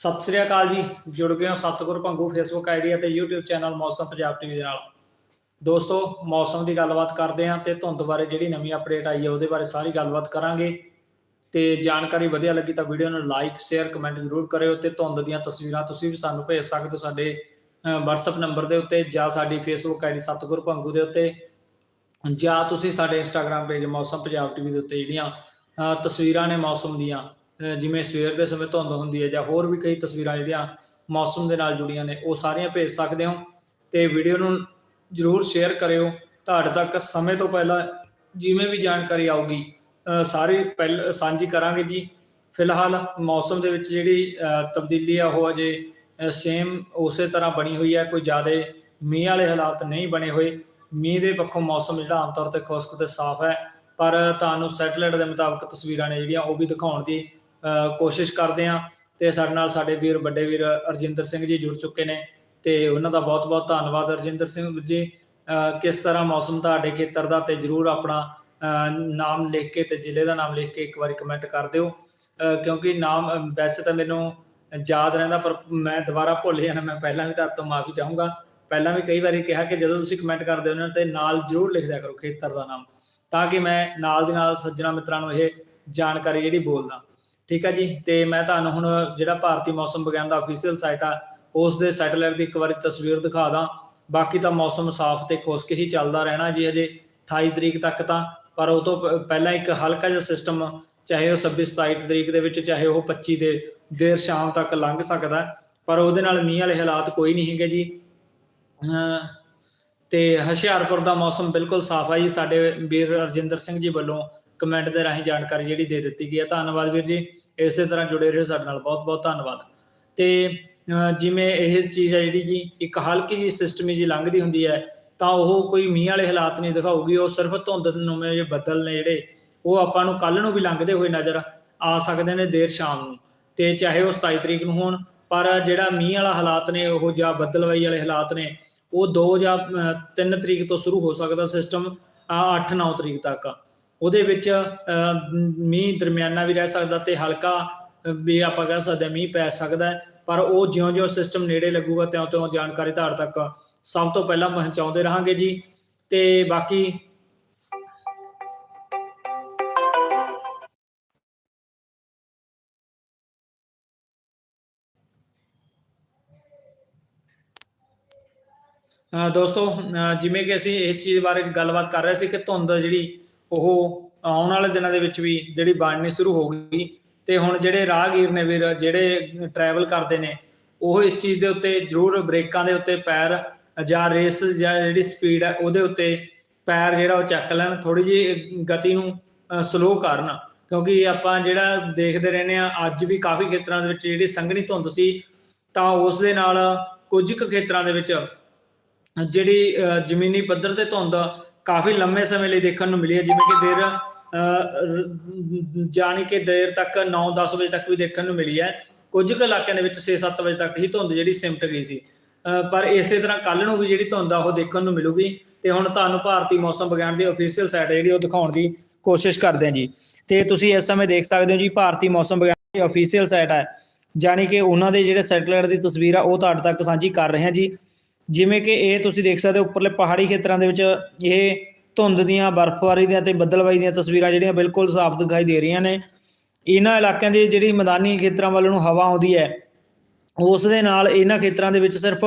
ਸਤਿ ਸ੍ਰੀ ਅਕਾਲ ਜੀ। ਜੁੜ ਗਏ ਹੋ ਸਤਗੁਰ ਭੰਗੂ ਫੇਸਬੁੱਕ ਆਈਡੀ ਅਤੇ YouTube channel Mausam Punjab TV ਦੇ ਨਾਲ। ਦੋਸਤੋ ਮੌਸਮ ਦੀ ਗੱਲਬਾਤ ਕਰਦੇ ਹਾਂ ਤੇ ਧੁੰਦ ਬਾਰੇ ਜਿਹੜੀ ਨਵੀਂ ਅਪਡੇਟ ਆਈ ਹੈ ਉਹਦੇ ਬਾਰੇ ਸਾਰੀ ਗੱਲਬਾਤ ਕਰਾਂਗੇ। ਤੇ ਜਾਣਕਾਰੀ ਵਧੀਆ ਲੱਗੀ ਤਾਂ ਵੀਡੀਓ ਨੂੰ ਲਾਈਕ ਸ਼ੇਅਰ ਕਮੈਂਟ ਜ਼ਰੂਰ ਕਰਿਓ ਤੇ ਧੁੰਦ ਦੀਆਂ ਤਸਵੀਰਾਂ ਤੁਸੀਂ ਵੀ ਸਾਨੂੰ ਭੇਜ ਸਕਦੇ ਹੋ ਸਾਡੇ ਅ, WhatsApp ਨੰਬਰ ਦੇ ਉੱਤੇ ਜਾਂ ਸਾਡੀ Facebook ਆਈਡੀ ਸਤਗੁਰ ਭੰਗੂ ਦੇ ਉੱਤੇ। ਜਾਂ ਤੁਸੀਂ ਸਾਡੇ Instagram ਪੇਜ ਮੌਸਮ ਪੰਜਾਬ ਟੀਵੀ ਦੇ ਉੱਤੇ ਜਿਹੜੀਆਂ ਤਸਵੀਰਾਂ ਨੇ ਮੌਸਮ ਦੀਆਂ ਜਿਵੇਂ ਸਵੇਰ ਦੇ ਸਮੇਂ ਧੁੰਦ ਹੁੰਦੀ ਹੈ ਜਾਂ ਹੋਰ ਵੀ ਕਈ ਤਸਵੀਰਾਂ ਜਿਹੜੀਆਂ ਮੌਸਮ ਦੇ ਨਾਲ ਜੁੜੀਆਂ ਨੇ ਉਹ ਸਾਰੀਆਂ ਭੇਜ ਸਕਦੇ ਹੋ। ਤੇ ਵੀਡੀਓ ਨੂੰ ਜਰੂਰ ਸ਼ੇਅਰ ਕਰਿਓ। ਤੁਹਾਡੇ ਤੱਕ ਸਮੇਂ ਤੋਂ ਪਹਿਲਾਂ ਜਿਵੇਂ ਵੀ ਜਾਣਕਾਰੀ ਆਊਗੀ ਅ, ਸਾਰੀ ਪਹਿਲ ਸਾਂਝੀ ਕਰਾਂਗੇ ਜੀ। ਫਿਲਹਾਲ ਮੌਸਮ ਦੇ ਵਿੱਚ ਜਿਹੜੀ ਤਬਦੀਲੀ ਆ ਉਹ ਅਜੇ ਸੇਮ ਉਸੇ ਤਰ੍ਹਾਂ ਬਣੀ ਹੋਈ ਹੈ। ਕੋਈ ਜ਼ਿਆਦਾ ਮੀਂਹ ਵਾਲੇ ਹਾਲਾਤ ਨਹੀਂ ਬਣੇ ਹੋਏ। ਮੀਂਹ ਦੇ ਪੱਖੋਂ ਮੌਸਮ ਜਿਹੜਾ ਆਮ ਤੌਰ ਤੇ ਖੁਸ਼ਕ ਤੇ ਸਾਫ਼ ਹੈ। ਪਰ ਤੁਹਾਨੂੰ ਸੈਟਲਾਈਟ ਦੇ ਮੁਤਾਬਕ ਤਸਵੀਰਾਂ ਨੇ ਜਿਹੜੀਆਂ ਉਹ ਵੀ ਦਿਖਾਉਣ ਦੀ ਕੋਸ਼ਿਸ਼ ਕਰਦੇ ਹਾਂ ਤੇ ਸਾਡੇ ਨਾਲ ਸਾਡੇ ਵੀਰ, ਵੱਡੇ ਵੀਰ ਅਰਜਿੰਦਰ ਸਿੰਘ ਜੀ ਜੁੜ ਚੁੱਕੇ ਨੇ ਤੇ ਉਹਨਾਂ ਦਾ ਬਹੁਤ-ਬਹੁਤ ਧੰਨਵਾਦ। ਅਰਜਿੰਦਰ ਸਿੰਘ ਜੀ ਕਿਸ ਤਰ੍ਹਾਂ ਮੌਸਮ ਤੁਹਾਡੇ ਖੇਤਰ ਦਾ ਤੇ ਜਰੂਰ ਆਪਣਾ ਨਾਮ ਲਿਖ ਕੇ ਤੇ ਜ਼ਿਲ੍ਹੇ ਦਾ ਨਾਮ ਲਿਖ ਕੇ ਇੱਕ ਵਾਰੀ ਕਮੈਂਟ ਕਰ ਦਿਓ। ਕਿਉਂਕਿ ਨਾਮ ਵੈਸੇ ਤਾਂ ਮੈਨੂੰ ਯਾਦ ਰਹਿੰਦਾ ਪਰ ਮੈਂ ਦੁਬਾਰਾ ਭੁੱਲ ਜਾਣਾ ਮੈਂ ਪਹਿਲਾਂ ਵੀ ਤੁਹਾਡੇ ਤੋਂ ਮਾਫੀ ਚਾਹੂੰਗਾ। ਪਹਿਲਾਂ ਵੀ ਕਈ ਵਾਰੀ ਕਿਹਾ ਕਿ ਜਦੋਂ ਤੁਸੀਂ ਕਮੈਂਟ ਕਰਦੇ ਹੋ ਨਾ, ਤੇ ਨਾਲ ਜਰੂਰ ਲਿਖ ਦਿਆ ਕਰੋ ਖੇਤਰ ਦਾ ਨਾਮ, ਤਾਂ ਕਿ ਮੈਂ ਨਾਲ ਦੀ ਨਾਲ ਸੱਜਣਾ ਮਿੱਤਰਾਂ ਨੂੰ ਇਹ ਜਾਣਕਾਰੀ ਜਿਹੜੀ ਬੋਲਦਾ। ਠੀਕ ਹੈ ਜੀ? ਤੇ ਮੈਂ ਤੁਹਾਨੂੰ ਹੁਣ ਜਿਹੜਾ ਭਾਰਤੀ ਮੌਸਮ ਵਿਗਿਆਨ ਦਾ ਅਫੀਸ਼ੀਅਲ ਸਾਈਟ ਆ, ਉਸ ਦੇ ਸੈਟੇਲਾਈਟ ਦੀ ਇੱਕ ਵਾਰੀ ਤਸਵੀਰ ਦਿਖਾ ਦਾਂ। ਬਾਕੀ ਤਾਂ ਮੌਸਮ ਸਾਫ਼ ਤੇ ਖੁਸ਼ਕ ਹੀ ਚੱਲਦਾ ਰਹਿਣਾ ਜੀ ਹਜੇ। 28 ਤਰੀਕ ਤੱਕ ਤਾਂ, ਪਰ ਉਹ ਤੋਂ ਪਹਿਲਾਂ ਇੱਕ ਹਲਕਾ ਜਿਹਾ ਸਿਸਟਮ ਚਾਹੇ ਉਹ 26 27 ਤਰੀਕ ਦੇ ਵਿੱਚ, ਚਾਹੇ ਉਹ 25 ਦੇ ਦੇਰ ਸ਼ਾਮ ਤੱਕ ਲੰਘ ਸਕਦਾ ਪਰ ਉਹਦੇ ਨਾਲ ਮੀਂਹ ਵਾਲੇ ਹਾਲਾਤ ਕੋਈ ਨਹੀਂ ਹੈਗੇ ਜੀ। ਅਹ, ਤੇ ਹੁਸ਼ਿਆਰਪੁਰ ਦਾ ਮੌਸਮ ਬਿਲਕੁਲ ਸਾਫ਼ ਆ ਜੀ। ਸਾਡੇ ਵੀਰ ਰਜਿੰਦਰ ਸਿੰਘ ਜੀ ਵੱਲੋਂ ਕਮੈਂਟ ਦੇ ਰਾਹੀਂ ਜਾਣਕਾਰੀ ਜਿਹੜੀ ਦੇ ਦਿੱਤੀ ਗਈ ਹੈ ਧੰਨਵਾਦ ਵੀਰ ਜੀ। ਇਸੇ ਤਰ੍ਹਾਂ ਜੁੜੇ ਰਹੋ ਸਾਡੇ ਨਾਲ। ਬਹੁਤ ਬਹੁਤ ਧੰਨਵਾਦ। ਤੇ ਜਿਵੇਂ ਇਹ ਚੀਜ਼ ਹੈ ਜਿਹੜੀ ਜੀ, ਇੱਕ ਹਲਕੀ ਜੀ ਸਿਸਟਮੀ ਜੀ ਲੰਘਦੀ ਹੁੰਦੀ ਹੈ, ਤਾਂ ਉਹ ਕੋਈ ਮੀਂਹ ਵਾਲੇ ਹਾਲਾਤ ਨਹੀਂ ਦਿਖਾਊਗੀ। ਉਹ ਸਿਰਫ ਧੁੰਦ ਨਵੇਂ ਜਿਹੇ ਬੱਦਲ ਨੇ ਜਿਹੜੇ, ਉਹ ਆਪਾਂ ਨੂੰ ਕੱਲ ਨੂੰ ਵੀ ਲੰਘਦੇ ਹੋਏ ਨਜ਼ਰ ਆ ਸਕਦੇ ਨੇ ਦੇਰ ਸ਼ਾਮ ਨੂੰ। ਤੇ ਚਾਹੇ ਉਹ 27 ਤਰੀਕ ਨੂੰ ਹੋਣ, ਪਰ ਜਿਹੜਾ ਮੀਂਹ ਵਾਲਾ ਹਾਲਾਤ ਨੇ, ਉਹ ਜਾਂ ਬੱਦਲਵਾਈ ਵਾਲੇ ਹਾਲਾਤ ਨੇ, ਉਹ 2 ਜਾਂ 3 ਤਰੀਕ ਤੋਂ ਸ਼ੁਰੂ ਹੋ ਸਕਦਾ ਸਿਸਟਮ 8-9 ਤਰੀਕ ਤੱਕ। ਉਹਦੇ ਵਿੱਚ ਅਹ, ਮੀਂਹ ਦਰਮਿਆਨਾ ਵੀ ਰਹਿ ਸਕਦਾ ਤੇ ਹਲਕਾ ਵੀ ਆਪਾਂ ਕਹਿ ਸਕਦੇ ਹਾਂ ਮੀਂਹ ਪੈ ਸਕਦਾ ਪਰ ਉਹ ਜਿਉਂ-ਜਿਉਂ ਸਿਸਟਮ ਨੇੜੇ ਲੱਗੂਗਾ ਤਿਉਂ-ਤਿਉਂ ਜਾਣਕਾਰੀ ਤੁਹਾਡੇ ਤੱਕ ਸਭ ਤੋਂ ਪਹਿਲਾਂ ਪਹੁੰਚਾਉਂਦੇ ਰਹਾਂਗੇ ਜੀ। ਤੇ ਬਾਕੀ ਦੋਸਤੋ ਅ, ਜਿਵੇਂ ਕਿ ਅਸੀਂ ਇਸ ਚੀਜ਼ ਬਾਰੇ ਗੱਲਬਾਤ ਕਰ ਰਹੇ ਸੀ ਕਿ ਧੁੰਦ ਜਿਹੜੀ ਉਹ ਆਉਣ ਵਾਲੇ ਦਿਨਾਂ ਦੇ ਵਿੱਚ ਵੀ ਜਿਹੜੀ ਬਣਨੀ ਸ਼ੁਰੂ ਹੋ ਗਈ ਤੇ ਹੁਣ ਜਿਹੜੇ ਰਾਹਗੀਰ ਨੇ ਵੀਰ ਜਿਹੜੇ ਟਰੈਵਲ ਕਰਦੇ ਨੇ ਉਹ ਇਸ ਚੀਜ਼ ਦੇ ਉੱਤੇ ਜ਼ਰੂਰ ਬ੍ਰੇਕਾਂ ਦੇ ਉੱਤੇ ਪੈਰ ਜਾਂ ਰੇਸ ਜਾਂ ਜਿਹੜੀ ਸਪੀਡ ਹੈ ਉਹਦੇ ਉੱਤੇ ਪੈਰ ਜਿਹੜਾ ਉਹ ਚੱਕ ਲੈਣ ਥੋੜੀ ਜਿਹੀ ਗਤੀ ਨੂੰ ਸਲੋ ਕਰਨ। ਕਿਉਂਕਿ ਆਪਾਂ ਜਿਹੜਾ ਦੇਖਦੇ ਰਹਿੰਦੇ ਆ ਅੱਜ ਵੀ ਕਾਫੀ ਖੇਤਰਾਂ ਦੇ ਵਿੱਚ ਜਿਹੜੀ ਸੰਘਣੀ ਧੁੰਦ ਸੀ ਤਾਂ ਉਸ ਦੇ ਨਾਲ ਕੁਝ ਕੁ ਖੇਤਰਾਂ ਦੇ ਵਿੱਚ ਜਿਹੜੀ ਅ, ਜ਼ਮੀਨੀ ਪੱਧਰ ਤੇ ਧੁੰਦ ਕਾਫੀ ਲੰਮੇ ਸਮੇਂ ਲਈ ਦੇਖਣ ਨੂੰ ਮਿਲੀ ਹੈ, ਜਿਵੇਂ ਕਿ ਦੇਰ ਜਾਣੀ ਕਿ ਦੇਰ ਤੱਕ 9-10 ਵਜੇ ਤੱਕ ਵੀ ਦੇਖਣ ਨੂੰ ਮਿਲੀ ਹੈ। ਕੁਝ ਕੁ ਇਲਾਕਿਆਂ ਦੇ ਵਿੱਚ 6-7 ਵਜੇ ਤੱਕ ਹੀ ਧੁੰਦ ਜਿਹੜੀ ਸਿਮਟ ਗਈ ਸੀ। ਪਰ ਇਸੇ ਤਰ੍ਹਾਂ ਕੱਲ ਨੂੰ ਵੀ ਜਿਹੜੀ ਧੁੰਦ ਆ, ਉਹ ਦੇਖਣ ਨੂੰ ਮਿਲੂਗੀ। ਤੇ ਹੁਣ ਤੁਹਾਨੂੰ ਭਾਰਤੀ ਮੌਸਮ ਵਿਗਿਆਨ ਦੀ ਅਫੀਸ਼ੀਅਲ ਸਾਈਟ ਜਿਹੜੀ, ਉਹ ਦਿਖਾਉਣ ਦੀ ਕੋਸ਼ਿਸ਼ ਕਰਦੇ ਹਾਂ ਜੀ। ਤੇ ਤੁਸੀਂ ਇਸ ਸਮੇਂ ਦੇਖ ਸਕਦੇ ਹੋ ਜੀ, ਭਾਰਤੀ ਮੌਸਮ ਵਿਗਿਆਨ ਦੀ ਅਫੀਸ਼ੀਅਲ ਸਾਈਟ ਹੈ। ਜਾਣੀ ਕਿ ਉਹਨਾਂ ਦੇ ਜਿਹੜੇ ਸੈਟੇਲਾਈਟ ਦੀ ਤਸਵੀਰ ਆ, ਉਹ ਤੁਹਾਡੇ ਤੱਕ ਸਾਂਝੀ ਕਰ ਰਹੇ ਹਾਂ ਜੀ। ਜਿਵੇਂ ਕਿ ਇਹ ਤੁਸੀਂ ਦੇਖ ਸਕਦੇ ਹੋ ਉੱਪਰਲੇ ਪਹਾੜੀ ਖੇਤਰਾਂ ਦੇ ਵਿੱਚ ਇਹ ਧੁੰਦ ਦੀਆਂ, ਬਰਫ਼ਬਾਰੀ ਦੀਆਂ ਤੇ ਬੱਦਲਬਾਈ ਦੀਆਂ ਤਸਵੀਰਾਂ ਜਿਹੜੀਆਂ ਬਿਲਕੁਲ ਸਾਫ਼ ਦਿਖਾਈ ਦੇ ਰਹੀਆਂ ਨੇ। ਇਹਨਾਂ ਇਲਾਕਿਆਂ ਦੀ ਜਿਹੜੀ ਮੈਦਾਨੀ ਖੇਤਰਾਂ ਵੱਲ ਨੂੰ ਹਵਾ ਆਉਂਦੀ ਹੈ, ਉਸ ਦੇ ਨਾਲ ਇਹਨਾਂ ਖੇਤਰਾਂ ਦੇ ਵਿੱਚ ਸਿਰਫ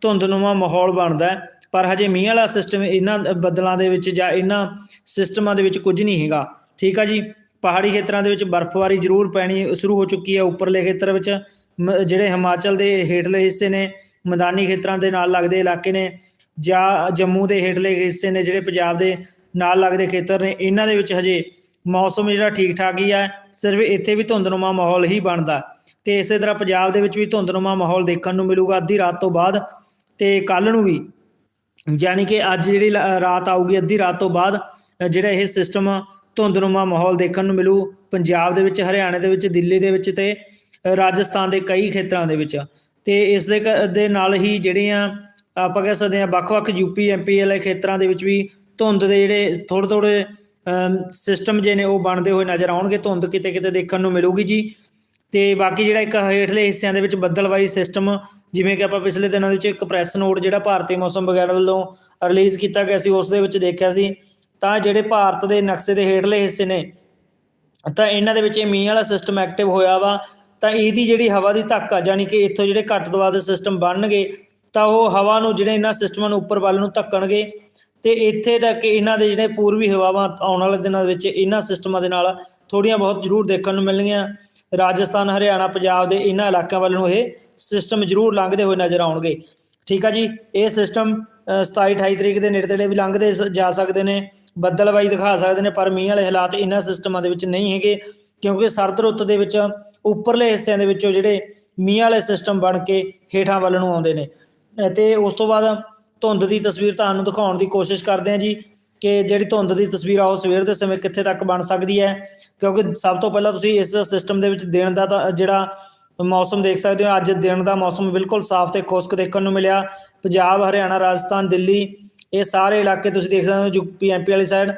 ਧੁੰਦਨੁਮਾ ਮਾਹੌਲ ਬਣਦਾ ਹੈ। ਪਰ ਹਜੇ ਮੀਂਹ ਵਾਲਾ ਸਿਸਟਮ ਇਹਨਾਂ ਬੱਦਲਾਂ ਦੇ ਵਿੱਚ ਜਾਂ ਇਹਨਾਂ ਸਿਸਟਮਾਂ ਦੇ ਵਿੱਚ ਕੁਝ ਨਹੀਂ ਹੈਗਾ। ਠੀਕ ਆ ਜੀ? ਪਹਾੜੀ ਖੇਤਰਾਂ ਦੇ ਵਿੱਚ ਬਰਫ਼ਬਾਰੀ ਜ਼ਰੂਰ ਪੈਣੀ ਸ਼ੁਰੂ ਹੋ ਚੁੱਕੀ ਹੈ। ਉੱਪਰਲੇ ਖੇਤਰ ਵਿੱਚ ਮ- ਜਿਹੜੇ ਹਿਮਾਚਲ ਦੇ ਹੇਠਲੇ ਹਿੱਸੇ ਨੇ ਮੈਦਾਨੀ ਖੇਤਰਾਂ ਦੇ ਨਾਲ ਲੱਗਦੇ ਇਲਾਕੇ ਨੇ ਜਾਂ ਜੰਮੂ ਦੇ ਹੇਠਲੇ ਹਿੱਸੇ ਨੇ ਜਿਹੜੇ ਪੰਜਾਬ ਦੇ ਨਾਲ ਲੱਗਦੇ ਖੇਤਰ ਨੇ, ਇਹਨਾਂ ਦੇ ਵਿੱਚ ਹਜੇ ਮੌਸਮ ਜਿਹੜਾ ਠੀਕ ਠਾਕ ਹੀ ਹੈ ਸਿਰਫ ਇੱਥੇ ਵੀ ਧੁੰਦਨੁਮਾ ਮਾਹੌਲ ਹੀ ਬਣਦਾ। ਤੇ ਇਸੇ ਤਰ੍ਹਾਂ ਪੰਜਾਬ ਦੇ ਵਿੱਚ ਵੀ ਧੁੰਦਨੁਮਾ ਮਾਹੌਲ ਦੇਖਣ ਨੂੰ ਮਿਲੂਗਾ ਅੱਧੀ ਰਾਤ ਤੋਂ ਬਾਅਦ ਤੇ ਕੱਲ ਨੂੰ ਵੀ। ਯਾਨੀ ਕਿ ਅੱਜ ਜਿਹੜੀ ਲ- ਰਾਤ ਆਊਗੀ ਅੱਧੀ ਰਾਤ ਤੋਂ ਬਾਅਦ, ਜਿਹੜਾ ਇਹ ਸਿਸਟਮ ਧੁੰਦਨੁਮਾ ਮਾਹੌਲ ਦੇਖਣ ਨੂੰ ਮਿਲੂ ਪੰਜਾਬ ਦੇ ਵਿੱਚ, ਹਰਿਆਣੇ ਦੇ ਵਿੱਚ, ਦਿੱਲੀ ਦੇ ਵਿੱਚ ਤੇ ਰਾਜਸਥਾਨ ਦੇ ਕਈ ਖੇਤਰਾਂ ਦੇ ਵਿੱਚ। ਤੇ ਇਸ ਦੇ ਕ- ਦੇ ਨਾਲ ਹੀ ਜਿਹੜੀਆਂ ਆਪਾਂ ਕਹਿ ਸਕਦੇ ਹਾਂ ਵੱਖ-ਵੱਖ ਯੂਪੀ ਐਮਪੀ ਵਾਲੇ ਖੇਤਰਾਂ ਦੇ ਵਿੱਚ ਵੀ ਧੁੰਦ ਦੇ ਜਿਹੜੇ ਥੋੜ੍ਹੇ ਥੋੜ੍ਹੇ ਸਿਸਟਮ ਜੇ ਨੇ ਉਹ ਬਣਦੇ ਹੋਏ ਨਜ਼ਰ ਆਉਣਗੇ, ਧੁੰਦ ਕਿਤੇ ਕਿਤੇ ਦੇਖਣ ਨੂੰ ਮਿਲੂਗੀ ਜੀ। ਤੇ ਬਾਕੀ ਜਿਹੜਾ ਇੱਕ ਹੇਠਲੇ ਹਿੱਸਿਆਂ ਦੇ ਵਿੱਚ ਬੱਦਲਵਾਈ ਸਿਸਟਮ ਜਿਵੇਂ ਕਿ ਆਪਾਂ ਪਿਛਲੇ ਦਿਨਾਂ ਦੇ ਵਿੱਚ ਇੱਕ ਪ੍ਰੈਸ ਨੋਟ ਜਿਹੜਾ ਭਾਰਤੀ ਮੌਸਮ ਵਿਗਿਆਨ ਵੱਲੋਂ ਰਿਲੀਜ਼ ਕੀਤਾ ਗਿਆ ਸੀ, ਉਸ ਦੇ ਵਿੱਚ ਦੇਖਿਆ ਸੀ। ਤਾਂ ਜਿਹੜੇ ਭਾਰਤ ਦੇ ਨਕਸ਼ੇ ਦੇ ਹੇਠਲੇ ਹਿੱਸੇ ਨੇ, ਤਾਂ ਇਹਨਾਂ ਦੇ ਵਿੱਚ ਇਹ ਮੀਂਹ ਵਾਲਾ ਸਿਸਟਮ ਐਕਟਿਵ ਹੋਇਆ ਵਾ। ਤਾਂ ਇਹਦੀ ਜਿਹੜੀ ਹਵਾ ਦੀ ਧੱਕ ਆ, ਜਾਣੀ ਕਿ ਇੱਥੋਂ ਜਿਹੜੇ ਘੱਟ ਦਬਾਅ ਦੇ ਸਿਸਟਮ ਬਣਨਗੇ, ਤਾਂ ਉਹ ਹਵਾ ਨੂੰ, ਜਿਹੜੇ ਇਹਨਾਂ ਸਿਸਟਮਾਂ ਨੂੰ ਉੱਪਰ ਵੱਲ ਨੂੰ ਧੱਕਣਗੇ। ਤੇ ਇੱਥੇ ਤੱਕ ਇਹਨਾਂ ਦੇ ਜਿਹੜੇ ਪੂਰਬੀ ਹਵਾਵਾਂ ਆਉਣ ਵਾਲੇ ਦਿਨਾਂ ਦੇ ਵਿੱਚ ਇਹਨਾਂ ਸਿਸਟਮਾਂ ਦੇ ਨਾਲ ਥੋੜੀਆਂ ਬਹੁਤ ਜ਼ਰੂਰ ਦੇਖਣ ਨੂੰ ਮਿਲਣਗੀਆਂ। ਰਾਜਸਥਾਨ, ਹਰਿਆਣਾ, ਪੰਜਾਬ ਦੇ ਇਹਨਾਂ ਇਲਾਕਿਆਂ ਵੱਲ ਨੂੰ ਇਹ ਸਿਸਟਮ ਜ਼ਰੂਰ ਲੰਘਦੇ ਹੋਏ ਨਜ਼ਰ ਆਉਣਗੇ। ਠੀਕ ਆ ਜੀ? ਇਹ ਸਿਸਟਮ 27 28 ਤਰੀਕ ਦੇ ਨੇੜੇ ਤੇੜੇ ਵੀ ਲੰਘਦੇ ਸ- ਜਾ ਸਕਦੇ ਨੇ, ਬੱਦਲਬਾਈ ਦਿਖਾ ਸਕਦੇ ਨੇ, ਪਰ ਮੀਂਹ ਵਾਲੇ ਹਾਲਾਤ ਇਹਨਾਂ ਸਿਸਟਮਾਂ ਦੇ ਵਿੱਚ ਨਹੀਂ ਹੈਗੇ, ਕਿਉਂਕਿ ਸਰਦ ਰੁੱਤ ਦੇ ਵਿੱਚ ਉੱਪਰਲੇ ਹਿੱਸਿਆਂ ਦੇ ਵਿੱਚੋਂ ਜਿਹੜੇ ਮੀਂਹ ਵਾਲੇ ਸਿਸਟਮ ਬਣ ਕੇ ਹੇਠਾਂ ਵੱਲ ਨੂੰ ਆਉਂਦੇ ਨੇ। ਤੇ ਉਸ ਤੋਂ ਬਾਅਦ ਧੁੰਦ ਦੀ ਤਸਵੀਰ ਤੁਹਾਨੂੰ ਦਿਖਾਉਣ ਦੀ ਕੋਸ਼ਿਸ਼ ਕਰਦੇ ਹਾਂ ਜੀ ਕਿ ਜਿਹੜੀ ਧੁੰਦ ਦੀ ਤਸਵੀਰ ਆ ਉਹ ਸਵੇਰ ਦੇ ਸਮੇਂ ਕਿੱਥੇ ਤੱਕ ਬਣ ਸਕਦੀ ਹੈ। ਕਿਉਂਕਿ ਸਭ ਤੋਂ ਪਹਿਲਾਂ ਤੁਸੀਂ ਇਸ ਸਿਸਟਮ ਦੇ ਵਿੱਚ ਦਿਨ ਦਾ ਤਾਂ ਜਿਹੜਾ ਮੌਸਮ ਦੇਖ ਸਕਦੇ ਹੋ, ਅੱਜ ਦਿਨ ਦਾ ਮੌਸਮ ਬਿਲਕੁਲ ਸਾਫ਼ ਤੇ ਖੁਸ਼ਕ ਦੇਖਣ ਨੂੰ ਮਿਲਿਆ। ਪੰਜਾਬ, ਹਰਿਆਣਾ, ਰਾਜਸਥਾਨ, ਦਿੱਲੀ, ਇਹ ਸਾਰੇ ਇਲਾਕੇ ਤੁਸੀਂ ਦੇਖ ਸਕਦੇ ਹੋ ਯੂਪੀ ਐਮਪੀ ਵਾਲੀ ਸਾਈਡ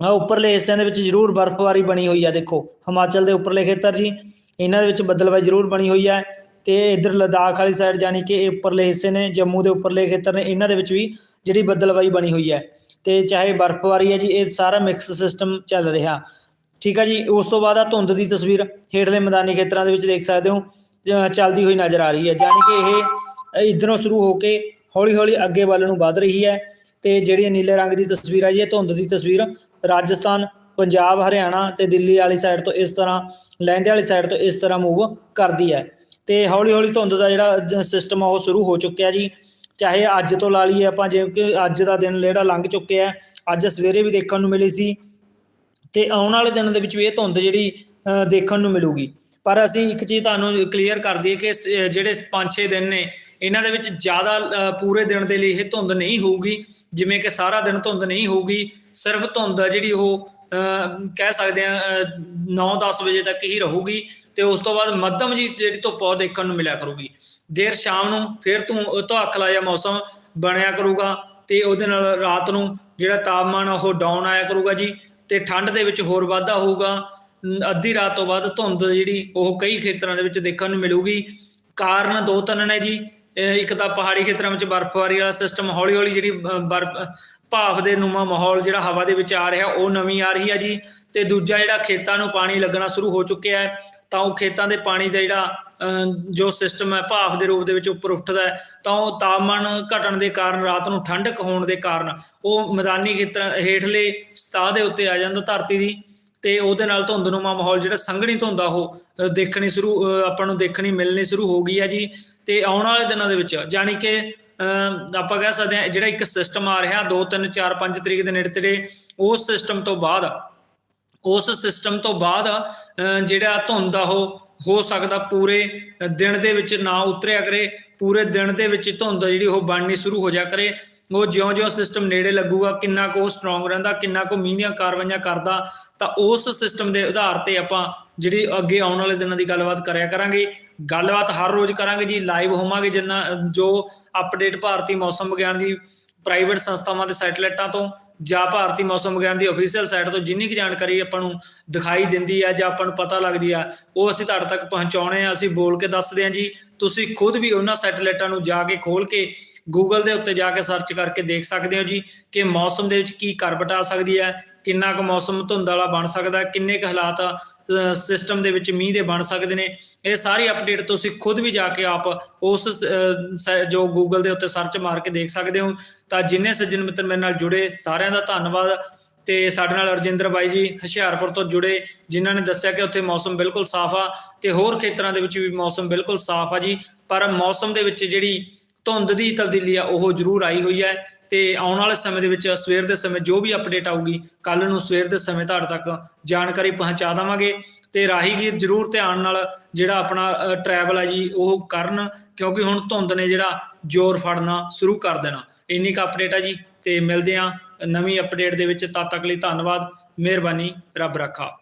ਆ ਉੱਪਰਲੇ ਹਿੱਸਿਆਂ ਦੇ ਵਿੱਚ ਜ਼ਰੂਰ ਬਰਫ਼ਬਾਰੀ ਬਣੀ ਹੋਈ ਆ, ਦੇਖੋ। ਹਿਮਾਚਲ ਦੇ ਉੱਪਰਲੇ ਖੇਤਰ ਜੀ, ਇਹਨਾਂ ਦੇ ਵਿੱਚ ਬੱਦਲਬਾਈ ਜ਼ਰੂਰ ਬਣੀ ਹੋਈ ਹੈ ਤੇ ਇਧਰ ਲਦਾਖ ਵਾਲੀ ਸਾਈਡ ਜਾਨੀ ਕਿ ਇਹ ਉੱਪਰਲੇ ਹਿੱਸੇ ਨੇ, ਜੰਮੂ ਦੇ ਉੱਪਰਲੇ ਖੇਤਰ ਨੇ, ਇਹਨਾਂ ਦੇ ਵਿੱਚ ਵੀ ਜਿਹੜੀ ਬੱਦਲਬਾਈ ਬਣੀ ਹੋਈ ਹੈ ਤੇ ਚਾਹੇ ਬਰਫ਼ਬਾਰੀ ਹੈ ਜੀ, ਇਹ ਸਾਰਾ ਮਿਕਸ ਸਿਸਟਮ ਚੱਲ ਰਿਹਾ। ਠੀਕ ਹੈ ਜੀ, ਉਸ ਤੋਂ ਬਾਅਦ ਆ ਧੁੰਦ ਦੀ ਤਸਵੀਰ, ਹੇਠਲੇ ਮੈਦਾਨੀ ਖੇਤਰਾਂ ਦੇ ਵਿੱਚ ਦੇਖ ਸਕਦੇ ਹੋ ਚੱਲਦੀ ਹੋਈ ਨਜ਼ਰ ਆ ਰਹੀ ਹੈ ਜਾਨੀ ਕਿ ਇਹ ਇਧਰੋਂ ਸ਼ੁਰੂ ਹੋ ਕੇ ਹੌਲੀ ਹੌਲੀ ਅੱਗੇ ਵੱਲ ਨੂੰ ਵੱਧ ਰਹੀ ਹੈ ਤੇ ਜਿਹੜੀ ਨੀਲੇ ਰੰਗ ਦੀ ਤਸਵੀਰ ਆ ਜੀ, ਇਹ ਧੁੰਦ ਦੀ ਤਸਵੀਰ ਰਾਜਸਥਾਨ, ਪੰਜਾਬ, ਹਰਿਆਣਾ ਤੇ ਦਿੱਲੀ ਵਾਲੀ ਸਾਈਡ ਤੋਂ ਇਸ ਤਰ੍ਹਾਂ, ਲਹਿੰਦੇ ਵਾਲੀ ਸਾਈਡ ਤੋਂ ਇਸ ਤਰ੍ਹਾਂ ਮੂਵ ਕਰਦੀ ਹੈ। ਤੇ ਹੌਲੀ ਹੌਲੀ ਧੁੰਦ ਦਾ ਜਿਹੜਾ ਸਿਸਟਮ ਆ ਉਹ ਸ਼ੁਰੂ ਹੋ ਚੁੱਕਿਆ ਜੀ। ਚਾਹੇ ਅੱਜ ਤੋਂ ਲਾ ਲਈਏ ਆਪਾਂ, ਜਿਵੇਂ ਕਿ ਅੱਜ ਦਾ ਦਿਨ ਜਿਹੜਾ ਲੰਘ ਚੁੱਕਿਆ ਅੱਜ ਸਵੇਰੇ ਵੀ ਦੇਖਣ ਨੂੰ ਮਿਲੀ ਸੀ। ਤੇ ਆਉਣ ਵਾਲੇ ਦਿਨਾਂ ਦੇ ਵਿੱਚ ਵੀ ਇਹ ਧੁੰਦ ਜਿਹੜੀ ਦੇਖਣ ਨੂੰ ਮਿਲੂਗੀ। ਪਰ ਅਸੀਂ ਇੱਕ ਚੀਜ਼ ਤੁਹਾਨੂੰ ਕਲੀਅਰ ਕਰ ਦਈਏ ਕਿ ਜਿਹੜੇ 5-6 ਦਿਨ ਨੇ, ਇਹਨਾਂ ਦੇ ਵਿੱਚ ਜ਼ਿਆਦਾ ਪੂਰੇ ਦਿਨ ਦੇ ਲਈ ਇਹ ਧੁੰਦ ਨਹੀਂ ਹੋਊਗੀ। ਜਿਵੇਂ ਕਿ ਸਾਰਾ ਦਿਨ ਧੁੰਦ ਨਹੀਂ ਹੋਊਗੀ, ਸਿਰਫ ਧੁੰਦ ਆ ਜਿਹੜੀ ਉਹ ਕਹਿ ਸਕਦੇ ਆ 9-10 ਵਜੇ ਤੱਕ ਹੀ ਰਹੂਗੀ ਤੇ ਉਸ ਤੋਂ ਬਾਅਦ ਮੱਧਮ ਜੀ ਜਿਹੜੀ ਧੁੱਪ ਉਹ ਦੇਖਣ ਨੂੰ ਮਿਲਿਆ ਕਰੂਗੀ। ਦੇਰ ਸ਼ਾਮ ਨੂੰ ਫਿਰ ਤੋਂ ਧੁਆਖ ਲਾਇਆ ਮੌਸਮ, ਬਣਿਆ ਕਰੂਗਾ ਤੇ ਉਹਦੇ ਨਾਲ ਰਾਤ ਨੂੰ ਜਿਹੜਾ ਤਾਪਮਾਨ ਆ, ਉਹ ਡਾਊਨ ਆਇਆ ਕਰੂਗਾ ਜੀ ਤੇ ਠੰਡ ਦੇ ਵਿੱਚ ਹੋਰ ਵਾਧਾ ਹੋਊਗਾ। ਅੱਧੀ ਰਾਤ ਤੋਂ ਬਾਅਦ ਧੁੰਦ ਜਿਹੜੀ ਉਹ ਕਈ ਖੇਤਰਾਂ ਦੇ ਵਿੱਚ ਦੇਖਣ ਨੂੰ ਮਿਲੂਗੀ। ਕਾਰਨ ਦੋ ਤਿੰਨ ਨੇ ਜੀ। ਇੱਕ ਤਾਂ ਪਹਾੜੀ ਖੇਤਰਾਂ ਵਿੱਚ ਬਰਫ਼ਬਾਰੀ ਵਾਲਾ ਸਿਸਟਮ ਹੌਲੀ ਹੌਲੀ ਜਿਹੜੀ ਬਰਫ਼, ਭਾਫ ਦੇ ਨੂਮਾ ਮਾਹੌਲ ਜਿਹੜਾ ਹਵਾ ਦੇ ਵਿੱਚ ਆ ਰਿਹਾ, ਉਹ ਨਵੀਂ ਆ ਰਹੀ ਹੈ ਜੀ। ਤੇ ਦੂਜਾ ਜਿਹੜਾ ਖੇਤਾਂ ਨੂੰ ਪਾਣੀ ਲੱਗਣਾ ਸ਼ੁਰੂ ਹੋ ਚੁੱਕਿਆ ਹੈ, ਤਾਂ ਉਹ ਖੇਤਾਂ ਦੇ ਪਾਣੀ ਦਾ ਜਿਹੜਾ ਜੋ ਸਿਸਟਮ ਹੈ, ਭਾਫ ਦੇ ਰੂਪ ਦੇ ਵਿੱਚ ਉੱਪਰ ਉੱਠਦਾ ਹੈ, ਤਾਂ ਉਹ ਤਾਪਮਾਨ ਘਟਣ ਦੇ ਕਾਰਨ, ਰਾਤ ਨੂੰ ਠੰਡਕ ਹੋਣ ਦੇ ਕਾਰਨ, ਉਹ ਮੈਦਾਨੀ ਖੇਤਰ ਹੇਠਲੇ ਸਤਹ ਦੇ ਉੱਤੇ ਆ ਜਾਂਦਾ ਧਰਤੀ ਦੀ। ਤੇ ਉਹਦੇ ਨਾਲ ਧੁੰਦਨੁਮਾ ਮਾਹੌਲ ਜਿਹੜਾ ਸੰਘਣੀ ਧੁੰਦ ਆ ਉਹ ਦੇਖਣੀ ਸ਼ੁਰੂ ਆਪਾਂ ਨੂੰ ਦੇਖਣੀ ਮਿਲਣੀ ਸ਼ੁਰੂ ਹੋ ਗਈ ਹੈ ਜੀ। ਤੇ ਆਉਣ ਵਾਲੇ ਦਿਨਾਂ ਦੇ ਵਿੱਚ ਜਾਣੀ ਕਿ ਅ, ਆਪਾਂ ਕਹਿ ਸਕਦੇ ਹਾਂ ਜਿਹੜਾ ਇੱਕ ਸਿਸਟਮ ਆ ਰਿਹਾ 2 3 4 5 ਤਰੀਕ ਦੇ ਨੇੜੇ ਤੇੜੇ ਉਸ ਸਿਸਟਮ ਤੋਂ ਬਾਅਦ ਉਸ ਸਿਸਟਮ ਤੋਂ ਬਾਅਦ ਅ, ਜਿਹੜਾ ਧੁੰਦ ਆ ਉਹ ਹੋ ਸਕਦਾ ਪੂਰੇ ਦਿਨ ਦੇ ਵਿੱਚ ਨਾ ਉਤਰਿਆ ਕਰੇ ਪੂਰੇ ਦਿਨ ਦੇ ਵਿੱਚ ਧੁੰਦ ਜਿਹੜੀ ਉਹ ਬਣਨੀ ਸ਼ੁਰੂ ਹੋ ਜਾ ਕਰੇ। ਉਹ ਜਿਉਂ-ਜਿਉਂ ਸਿਸਟਮ ਨੇੜੇ ਲੱਗੂਗਾ, ਕਿੰਨਾ ਕੁ ਉਹ ਸਟਰੋਂਗ ਰਹਿੰਦਾ, ਕਿੰਨਾ ਕੁ ਮੀਂਹ ਦੀਆਂ ਕਾਰਵਾਈਆਂ ਕਰਦਾ, ਤਾਂ ਉਸ ਸਿਸਟਮ ਦੇ ਆਧਾਰ ਤੇ ਆਪਾਂ ਜਿਹੜੀ ਅੱਗੇ ਆਉਣ ਵਾਲੇ ਦਿਨਾਂ ਦੀ ਗੱਲਬਾਤ ਕਰਿਆ ਕਰਾਂਗੇ। ਗੱਲਬਾਤ ਹਰ ਰੋਜ਼ ਕਰਾਂਗੇ ਜੀ ਲਾਈਵ ਹੋਵਾਂਗੇ ਜਿੰਨਾ, ਜੋ ਅਪਡੇਟ ਭਾਰਤੀ ਮੌਸਮ ਵਿਗਿਆਨ ਦੀ ਪ੍ਰਾਈਵੇਟ ਸੰਸਥਾਵਾਂ ਦੇ ਸੈਟਲਾਈਟਾਂ ਤੋਂ ਜਾਂ ਭਾਰਤੀ ਮੌਸਮ ਵਿਗਿਆਨ ਦੀ ਅਫੀਸ਼ੀਅਲ ਸਾਈਟ ਤੋਂ ਜਿੰਨੀ ਕੁ ਜਾਣਕਾਰੀ ਆਪਾਂ ਨੂੰ ਦਿਖਾਈ ਦਿੰਦੀ ਹੈ ਜਾਂ ਆਪਾਂ ਨੂੰ ਪਤਾ ਲੱਗਦੀ ਆ, ਉਹ ਅਸੀਂ ਤੁਹਾਡੇ ਤੱਕ ਪਹੁੰਚਾਉਣੇ ਆ, ਅਸੀਂ ਬੋਲ ਕੇ ਦੱਸਦੇ ਹਾਂ ਜੀ। ਤੁਸੀਂ ਖੁਦ ਵੀ ਉਹਨਾਂ ਸੈਟਲਾਈਟਾਂ ਨੂੰ ਜਾ ਕੇ ਖੋਲ ਕੇ ਗੂਗਲ ਦੇ ਉੱਤੇ ਜਾ ਕੇ ਸਰਚ ਕਰਕੇ ਦੇਖ ਸਕਦੇ ਹੋ ਜੀ ਕਿ ਮੌਸਮ ਦੇ ਵਿੱਚ ਕੀ ਕਰਵਟ ਆ ਸਕਦੀ ਹੈ, ਕਿੰਨਾ ਕੁ ਮੌਸਮ ਧੁੰਦ ਵਾਲਾ ਬਣ ਸਕਦਾ ਕਿੰਨੇ ਕੁ ਹਾਲਾਤ ਸਿਸਟਮ ਦੇ ਵਿੱਚ ਮੀਂਹ ਦੇ ਬਣ ਸਕਦੇ ਨੇ। ਇਹ ਸਾਰੀ ਅਪਡੇਟ ਤੁਸੀਂ ਖੁਦ ਵੀ ਜਾ ਕੇ ਆਪ ਉਸ ਜੋ ਗੂਗਲ ਦੇ ਉੱਤੇ ਸਰਚ ਮਾਰ ਕੇ ਦੇਖ ਸਕਦੇ ਹੋ। ਤਾਂ ਜਿੰਨੇ ਸੱਜਣ ਮਿੱਤਰ ਮੇਰੇ ਨਾਲ ਜੁੜੇ, ਸਾਰਿਆਂ ਦਾ ਧੰਨਵਾਦ। ਤੇ ਸਾਡੇ ਨਾਲ ਅਰਜਿੰਦਰ ਬਾਈ ਜੀ ਹੁਸ਼ਿਆਰਪੁਰ ਤੋਂ ਜੁੜੇ, ਜਿਨ੍ਹਾਂ ਨੇ ਦੱਸਿਆ ਕਿ ਉੱਥੇ ਮੌਸਮ ਬਿਲਕੁਲ ਸਾਫ਼ ਆ ਤੇ ਹੋਰ ਖੇਤਰਾਂ ਦੇ ਵਿੱਚ ਵੀ ਮੌਸਮ ਬਿਲਕੁਲ ਸਾਫ਼ ਆ ਜੀ। ਪਰ ਮੌਸਮ ਦੇ ਵਿੱਚ ਜਿਹੜੀ ਧੁੰਦ ਦੀ ਤਬਦੀਲੀ ਆ, ਉਹ ਜ਼ਰੂਰ ਆਈ ਹੋਈ ਹੈ ਤੇ ਆਉਣ ਵਾਲੇ ਸਮੇਂ ਦੇ ਵਿੱਚ ਸਵੇਰ ਦੇ ਸਮੇਂ ਜੋ ਵੀ ਅਪਡੇਟ ਆਊਗੀ ਕੱਲ ਨੂੰ ਸਵੇਰ ਦੇ ਸਮੇਂ ਤੁਹਾਡੇ ਤੱਕ ਜਾਣਕਾਰੀ ਪਹੁੰਚਾ ਦੇਵਾਂਗੇ ਤੇ ਰਾਹੀਗੀਰ ਜ਼ਰੂਰ ਧਿਆਨ ਨਾਲ ਜਿਹੜਾ ਆਪਣਾ ਟਰੈਵਲ ਆ ਜੀ, ਉਹ ਕਰਨ ਕਿਉਂਕਿ ਹੁਣ ਧੁੰਦ ਨੇ ਜਿਹੜਾ ਜ਼ੋਰ ਫੜਨਾ ਸ਼ੁਰੂ ਕਰ ਦੇਣਾ। ਇੰਨੀ ਕੁ ਅਪਡੇਟ ਆ ਜੀ ਤੇ ਮਿਲਦੇ ਆ ਨਵੀਂ ਅਪਡੇਟ ਦੇ ਵਿੱਚ, ਤਦ ਤੱਕ ਲਈ ਧੰਨਵਾਦ, ਮਿਹਰਬਾਨੀ, ਰੱਬ ਰੱਖਾ।